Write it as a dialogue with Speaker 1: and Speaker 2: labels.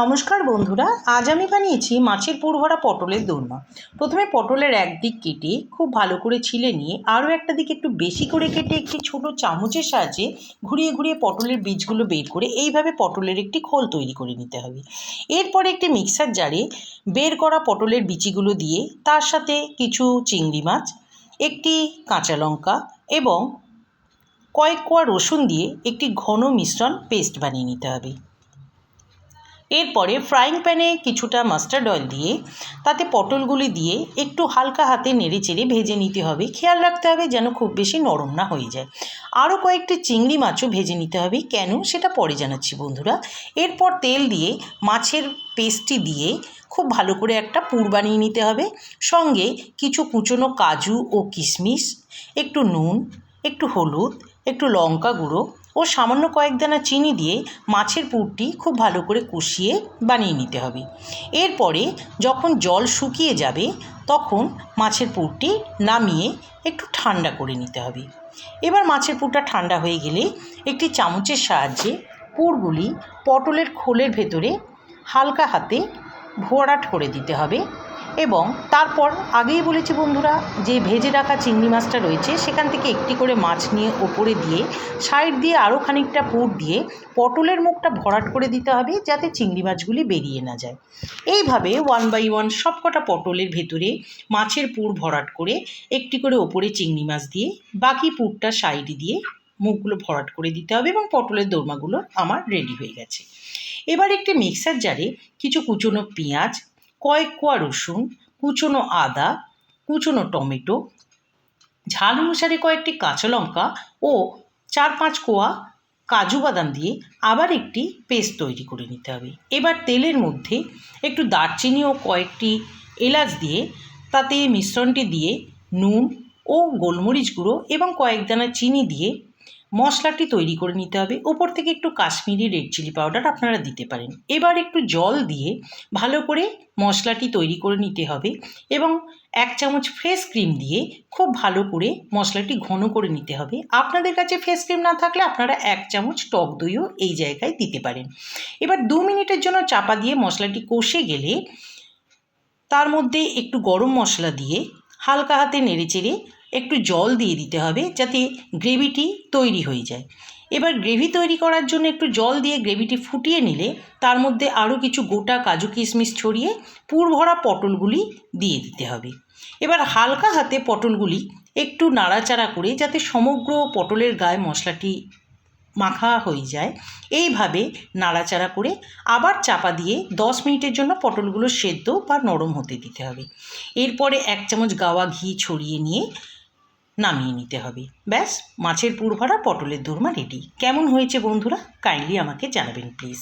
Speaker 1: নমস্কার বন্ধুরা, আজ আমি বানিয়েছি মাছের পুরভরা পটলের দোরমা। প্রথমে পটলের একদিক কেটে খুব ভালো করে ছিলে নিয়ে আরও একটা দিকে একটু বেশি করে কেটে একটি ছোট চামচের সাহায্যে ঘুরিয়ে ঘুরিয়ে পটলের বীজগুলো বের করে এইভাবে পটলের একটি খোল তৈরি করে নিতে হবে। এরপরে একটি মিক্সার জারে বের করা পটলের বিচিগুলো দিয়ে তার সাথে কিছু চিংড়ি মাছ, একটি কাঁচা লঙ্কা এবং কয়েক কোয়া রসুন দিয়ে একটি ঘন মিশ্রণ পেস্ট বানিয়ে নিতে হবে। এরপরে ফ্রাইং প্যানে কিছুটা মাস্টার্ড অয়েল দিয়ে, তাতে পটলগুলি দিয়ে একটু হালকা হাতে নেড়ে চেড়ে ভেজে নিতে হবে। খেয়াল রাখতে হবে যেন খুব বেশি নরম না হয়ে যায়। আরও কয়েকটি চিংড়ি মাছও ভেজে নিতে হবে। কেন? সেটা পরে জানাচ্ছি বন্ধুরা। এরপর তেল দিয়ে মাছের পেস্টটি দিয়ে খুব ভালো করে একটা পুর বানিয়ে নিতে হবে। সঙ্গে কিছু কুচনো কাজু ও কিশমিশ, একটু নুন, একটু হলুদ, একটু লঙ্কা গুঁড়ো ও সামান্য কয়েক দানা চিনি দিয়ে মাছের পুরটি খুব ভালো করে কষিয়ে বানিয়ে নিতে হবে। এরপরে যখন জল শুকিয়ে যাবে, তখন মাছের পুরটি নামিয়ে একটু ঠান্ডা করে নিতে হবে। এবার মাছের পুরটা ঠান্ডা হয়ে গেলে একটি চামচের সাহায্যে পুরগুলি পটলের খোলের ভেতরে হালকা হাতে ভরাট করে দিতে হবে। এবং তারপর আগেই বলেছি বন্ধুরা যে ভেজে রাখা চিংড়ি মাছটা রয়েছে, সেখান থেকে একটি করে মাছ নিয়ে ওপরে দিয়ে, সাইড দিয়ে আরও খানিকটা পুর দিয়ে পটলের মুখটা ভরাট করে দিতে হবে যাতে চিংড়ি মাছগুলি বেরিয়ে না যায়। এইভাবে ওয়ান বাই ওয়ান সবকটা পটলের ভেতরে মাছের পুর ভরাট করে একটি করে ওপরে চিংড়ি মাছ দিয়ে, বাকি পুরটা সাইড দিয়ে মুখগুলো ভরাট করে দিতে হবে এবং পটলের দোরমাগুলো আমার রেডি হয়ে গেছে। এবার একটি মিক্সার জারে কিছু কুচনো পেঁয়াজ কয়েক কোয়া রসুন, কুচনো আদা, কুচনো টমেটো, ঝাল অনুসারে কয়েকটি কাঁচা লঙ্কা ও চার পাঁচ কোয়া কাজু বাদাম দিয়ে আবার একটি পেস্ট তৈরি করে নিতে হবে। এবার তেলের মধ্যে একটু দারচিনি ও কয়েকটি এলাচ দিয়ে তাতে মিশ্রণটি দিয়ে নুন ও গোলমরিচ গুঁড়ো এবং কয়েক দানা চিনি দিয়ে মশলাটি তৈরি করে নিতে হবে। ওপর থেকে একটু কাশ্মীরি রেড চিলি পাউডার আপনারা দিতে পারেন। এবার একটু জল দিয়ে ভালো করে মশলাটি তৈরি করে নিতে হবে এবং এক চামচ ফ্রেশ ক্রিম দিয়ে খুব ভালো করে মশলাটি ঘন করে নিতে হবে। আপনাদের কাছে ফ্রেশ ক্রিম না থাকলে আপনারা এক চামচ টক দইও এই জায়গায় দিতে পারেন। এবার দু মিনিটের জন্য চাপা দিয়ে মশলাটি কষে গেলে তার মধ্যে একটু গরম মশলা দিয়ে হালকা হাতে নেড়ে চেড়ে একটু জল দিয়ে দিতে হবে যাতে গ্রেভিটি তৈরি হয়ে যায়। এবার গ্রেভি তৈরি করার জন্য একটু জল দিয়ে গ্রেভিটি ফুটিয়ে নিলে তার মধ্যে আরও কিছু গোটা কাজু কিশমিশ ছড়িয়ে পুর ভরা পটলগুলি দিয়ে দিতে হবে। এবার হালকা হাতে পটলগুলি একটু নাড়াচাড়া করে যাতে সমগ্র পটলের গায়ে মশলাটি মাখা হয়ে যায়, এইভাবে নাড়াচাড়া করে আবার চাপা দিয়ে দশ মিনিটের জন্য পটলগুলো সেদ্ধ বা নরম হতে দিতে হবে। এরপরে এক চামচ গাওয়া ঘি ছড়িয়ে নিয়ে নামিয়ে নিতে হবে। ব্যাস, মাছের পুর ভরা, পটলের দোরমা রেডি কেমন হয়েছে বন্ধুরা? কাইন্ডলি আমাকে জানাবেন প্লিজ